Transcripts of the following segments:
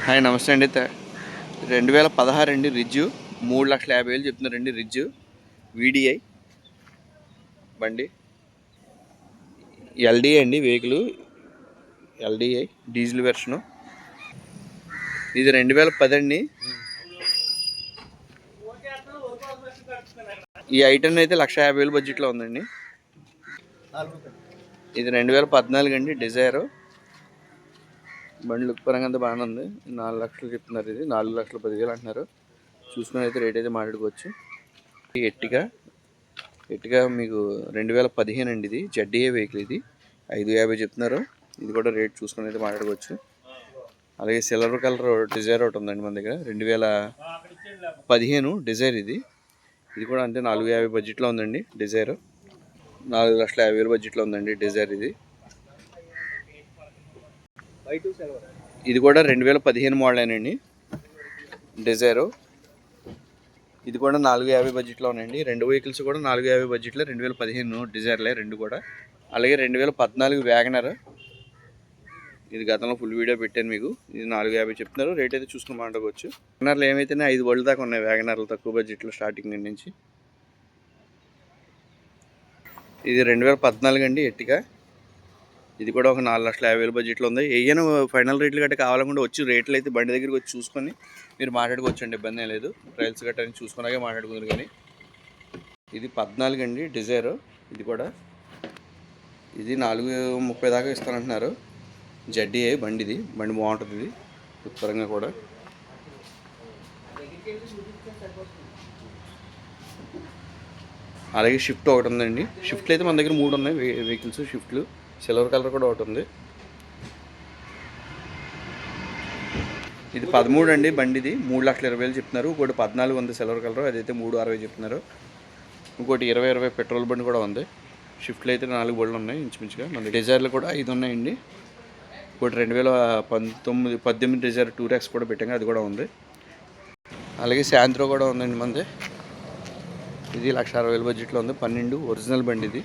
Hi నమస్తే అండి. త- రెండు వేల పదహారు అండి రిజ్జు. మూడు లక్షల యాభై వేలు చెప్తున్నారండి రిజ్జు. వీడిఐ. బండి. ఎల్డిఐ అండి వెహికల్. LDI diesel version. ఇది రెండు వేల పదండి ఈ ఐటెన్ అయితే లక్ష యాభై వేలు బడ్జెట్లో ఉందండి. ఇది రెండు వేల పద్నాలుగు అండి డిజైరు. బండి లుక్ పరంగా అంతా బాగానే ఉంది. నాలుగు లక్షలు చెప్తున్నారు ఇది. నాలుగు లక్షల పదివేలు అంటున్నారు. చూసుకుని అయితే రేట్ అయితే మాట్లాడుకోవచ్చు. ఎట్టిగా? ఎట్టిగా మీకు రెండు వేల పదిహేను అండి ఇది. జడ్డీఏ వెహికల్ ఇది. ఐదు యాభై చెప్తున్నారు. ఇది కూడా రేట్ చూసుకుని అయితే మాట్లాడుకోవచ్చు. అలాగే సిల్వర్ కలర్ డిజైర్ ఒకటి ఉందండి మన దగ్గర. రెండు వేల పదిహేను డిజైర్ ఇది. ఇది కూడా అంతే నాలుగు యాభై బడ్జెట్లో ఉందండి డిజైర్. నాలుగు లక్షల యాభై వేలు బడ్జెట్లో ఉందండి డిజైర్ ఇది. ఇది కూడా రెండు వేల పదిహేను మోడలేనండి. డిజైరు. ఇది కూడా నాలుగు యాభై బడ్జెట్లో ఉన్నాయండి రెండు వెహికల్స్ కూడా నాలుగు యాభై బడ్జెట్లో రెండు వేల పదిహేను డిజైర్లే రెండు కూడా. అలాగే రెండు వేల పద్నాలుగు వ్యాగనర్. ఇది గతంలో ఫుల్ వీడియో పెట్టాను మీకు. ఇది నాలుగు యాభై చెప్తున్నారు. రేట్ అయితే చూసుకుని మాట్లాడుకోవచ్చు. వ్యాగనర్లు ఏమైతేనే ఐదు వరల్డ్ దాకా ఉన్నాయి వ్యాగనర్లు తక్కువ బడ్జెట్లో స్టార్టింగ్ నుంచి. ఇది రెండు వేల పద్నాలుగు అండి ఎట్టిగా ఇది కూడా ఒక నాలుగు లక్షల యాభై బడ్జెట్లో ఉంది. ఏయైనా ఫైనల్ రేట్లు గట్రా కావాలనుకుంటే వచ్చి రేట్లు అయితే బండి దగ్గరికి వచ్చి చూసుకొని మీరు మాట్లాడుకోవచ్చు అండి ఇబ్బంది లేదు. ట్రయల్స్ గట్టా అని చూసుకున్నాకే మాట్లాడుకుందరు కానీ. ఇది పద్నాలుగు అండి డిజైర్. ఇది కూడా ఇది నాలుగు ముప్పై దాకా ఇస్తానంటున్నారు. జడ్డీఏ బండి ఇది బండి బాగుంటుంది ఇది. ఉత్తరంగా కూడా. అలాగే షిఫ్ట్ ఒకటి ఉందండి. షిఫ్ట్లు అయితే మన దగ్గర మూడు ఉన్నాయి వెహికల్స్ షిఫ్ట్లు. సిల్వర్ కలర్ కూడా ఒకటి ఉంది. ఇది పదమూడు అండి బండిది. మూడు లక్షల ఇరవై వేలు చెప్తున్నారు. ఇంకోటి పద్నాలుగు ఉంది సిల్వర్ కలర్. అదైతే మూడు అరవై చెప్తున్నారు. ఇంకోటి ఇరవై ఇరవై పెట్రోల్ బండి కూడా ఉంది. షిఫ్ట్లు అయితే నాలుగు బళ్ళు ఉన్నాయి ఇంచుమించుగా. మన డిజైర్లు కూడా ఐదు ఉన్నాయండి. ఇంకోటి రెండు వేల పంతొమ్మిది పద్దెనిమిది డిజైర్ టూ ర్యాక్స్ కూడా పెట్టాங்க అది కూడా ఉంది. అలాగే శాంత్రో కూడా ఉందండి మనది. ఇది లక్ష అరవై వేల బడ్జెట్లో ఉంది. పన్నెండు ఒరిజినల్ బండి ఇది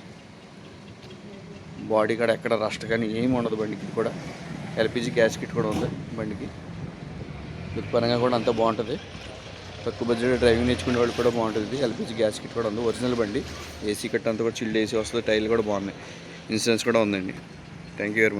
బాడీ కూడా ఎక్కడ రస్ట్ కానీ ఏమి ఉండదు బండికి. కూడా ఎల్పిజి గ్యాస్ కిట్ కూడా ఉంది బండికి. ఉత్పన్నంగా కూడా అంతా బాగుంటుంది. తక్కువ బడ్జెట్ డ్రైవింగ్ నేర్చుకునే వాళ్ళు కూడా బాగుంటుంది ఎల్పిజి గ్యాస్ కిట్ కూడా ఉంది. ఒరిజినల్ బండి. ఏసీ కట్ అంతా కూడా చిల్డ్ ఏసీ వస్తుంది టైర్లు కూడా బాగున్నాయి. ఇన్సూరెన్స్ కూడా ఉందండి. Thank you very much